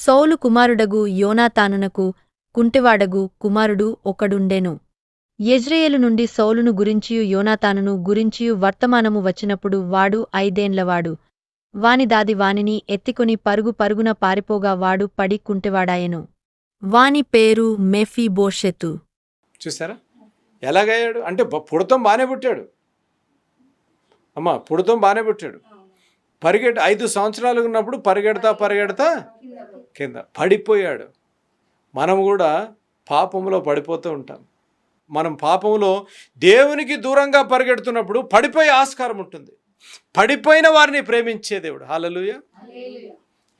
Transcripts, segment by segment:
సౌలు కుమారుడగు యోనాతానునకు కుంటివాడగు కుమారుడు ఒకడుండెను. యెజ్రెయేలు నుండి సౌలును గురించియు యోనాతానును గురించియు వర్తమానము వచ్చినప్పుడు వాడు ఐదేండ్లవాడు. వాని దాది వానిని ఎత్తికొని పరుగు పరుగున పారిపోగా వాడు పడి కుంటివాడాయెను. వాని పేరు మెఫీబోషెతు. చూసారా ఎలాగయ్యాడు? అంటే పుడతం బాగానే పుట్టాడు. అమ్మా పుడతం బాగానే పుట్టాడు. పరిగెట్ ఐదు సంవత్సరాలు ఉన్నప్పుడు పరిగెడతా పరిగెడతా కింద పడిపోయాడు. మనం కూడా పాపంలో పడిపోతూ ఉంటాం. మనం పాపంలో దేవునికి దూరంగా పరిగెడుతున్నప్పుడు పడిపోయే ఆస్కారం ఉంటుంది. పడిపోయిన వారిని ప్రేమించే దేవుడు. హాలలుయ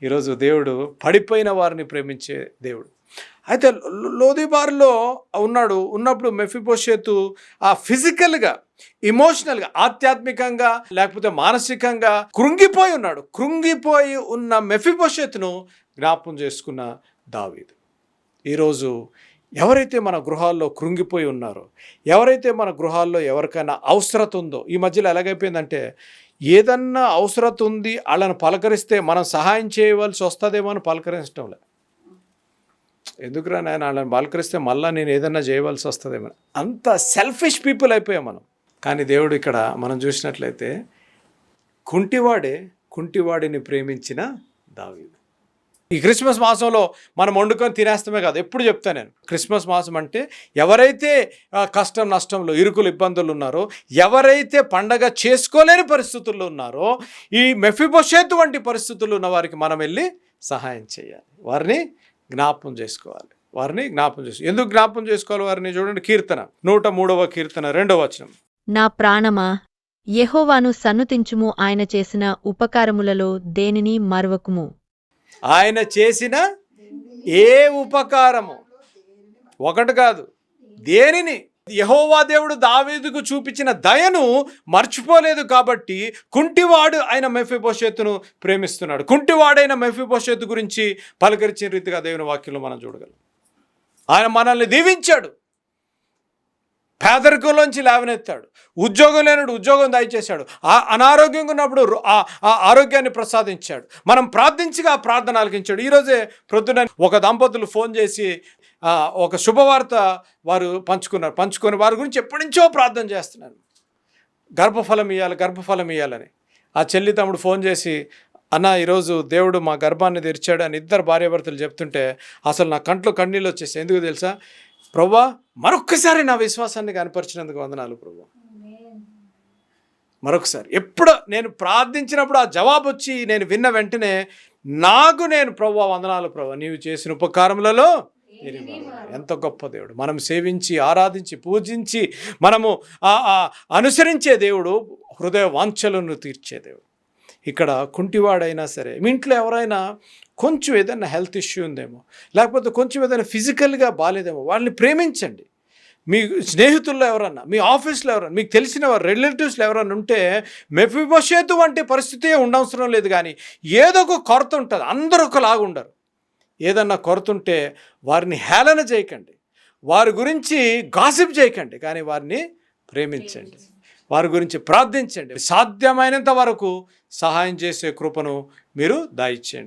ఈరోజు దేవుడు పడిపోయిన వారిని ప్రేమించే దేవుడు. అయితే లోదీబార్లో లోదిబార్లో ఉన్నాడు ఉన్నప్పుడు మెఫిపోషేతు ఆ ఫిజికల్గా ఇమోషనల్గా ఆధ్యాత్మికంగా లేకపోతే మానసికంగా కృంగిపోయి ఉన్నాడు. కృంగిపోయి ఉన్న మెఫిపోషేతును జ్ఞాపం చేసుకున్న దావీదు. ఈరోజు ఎవరైతే మన గృహాల్లో కృంగిపోయి ఉన్నారో ఎవరైతే మన గృహాల్లో ఎవరికైనా అవసరత ఉందో ఈ మధ్యలో ఎలాగైపోయిందంటే ఏదన్నా అవసరత ఉంది వాళ్ళని పలకరిస్తే మనం సహాయం చేయవలసి వస్తుందేమో అని పలకరించడం లేదు. ఎందుకురా నేను వాళ్ళని బాలకరిస్తే మళ్ళీ నేను ఏదన్నా చేయవలసి వస్తుందేమో అంత సెల్ఫిష్ పీపుల్ అయిపోయాం మనం. కానీ దేవుడు ఇక్కడ మనం చూసినట్లయితే కుంటివాడే కుంటివాడిని ప్రేమించిన దావీదు. ఈ క్రిస్మస్ మాసంలో మనం వండుకొని తినేస్తామే కాదు ఎప్పుడు చెప్తాను నేను. క్రిస్మస్ మాసం అంటే ఎవరైతే కష్టం నష్టంలో ఇరుకులు ఇబ్బందులు ఉన్నారో ఎవరైతే పండగ చేసుకోలేని పరిస్థితుల్లో ఉన్నారో ఈ మెఫిబోషేతు వంటి పరిస్థితులు ఉన్న వారికి మనం వెళ్ళి సహాయం చేయాలి. వారిని జ్ఞాపం చేసుకోవాలి. వారిని జ్ఞాపం చేసుకో ఎందుకు జ్ఞాపం చేసుకోవాలి వారిని? చూడండి కీర్తన. నూట మూడవ కీర్తన రెండవ వచనం. నా ప్రాణమా యెహోవాను సన్నుతించుము ఆయన చేసిన ఉపకారములలో దేనిని మరువకుము? ఆయన చేసిన ఏ ఉపకారము? ఒకటి కాదు దేనిని? యహోవా దేవుడు దావీదుకు చూపించిన దయను మర్చిపోలేదు కాబట్టి కుంటివాడు ఆయన మెఫిపోషేతును ప్రేమిస్తున్నాడు. కుంటివాడైన మెఫిపోషేతు గురించి పలకరించిన రీతిగా దేవుని వాక్యంలో మనం చూడగలం. ఆయన మనల్ని దీవించాడు. పేదరికంలోంచి లేవనెత్తాడు. ఉద్యోగం లేనుడు ఉద్యోగం దయచేశాడు. ఆ అనారోగ్యంగా ఉన్నప్పుడు ఆ ఆ ఆరోగ్యాన్ని ప్రసాదించాడు. మనం ప్రార్థించగా ఆ ప్రార్థన ఆలకించాడు. ఈరోజే ప్రొద్దున ఒక దంపతులు ఫోన్ చేసి ఒక శుభవార్త వారు పంచుకున్నారు. పంచుకొని వారి గురించి ఎప్పటి నుంచో ప్రార్థన చేస్తున్నాను గర్భఫలం ఇవ్వాలి గర్భఫలం ఇవ్వాలని ఆ చెల్లి తమ్ముడు ఫోన్ చేసి అన్న ఈరోజు దేవుడు మా గర్భాన్ని తెరిచాడు అని ఇద్దరు భార్యాభర్తలు చెప్తుంటే అసలు నా కంట్లో కన్నీళ్ళు వచ్చేసి ఎందుకు తెలుసా? ప్రవ్వా మరొక్కసారి నా విశ్వాసాన్ని కనపరిచినందుకు వందనాలు ప్రభు. మరొకసారి ఎప్పుడు నేను ప్రార్థించినప్పుడు ఆ జవాబు వచ్చి నేను విన్న వెంటనే నాకు నేను ప్రభు వందనాలు ప్రభు నీవు చేసిన ఉపకారములలో. ఎంత గొప్ప దేవుడు. మనం సేవించి ఆరాధించి పూజించి మనము అనుసరించే దేవుడు హృదయ వాంఛలను తీర్చే దేవుడు. ఇక్కడ కుంటివాడైనా సరే మీ ఇంట్లో ఎవరైనా కొంచెం ఏదైనా హెల్త్ ఇష్యూ ఉందేమో లేకపోతే కొంచెం ఏదైనా ఫిజికల్గా బాగాలేదేమో వాళ్ళని ప్రేమించండి. మీ స్నేహితుల్లో ఎవరన్నా మీ ఆఫీస్లో ఎవరన్నా మీకు తెలిసిన రిలేటివ్స్లో ఎవరన్నా ఉంటే మెఫిబోషేతు వంటి పరిస్థితి ఉండవసరం లేదు కానీ ఏదో ఒక కొరత ఉంటుంది అందరూ ఒకలాగా ఉండరు. ఏదన్నా కొరత ఉంటే వారిని హేళన చేయకండి. వారి గురించి గాసిప్ చేయకండి కానీ వారిని ప్రేమించండి. వారి గురించి ప్రార్థించండి. సాధ్యమైనంత వరకు సహాయం చేసే కృపను మీరు దాయిచ్చేయండి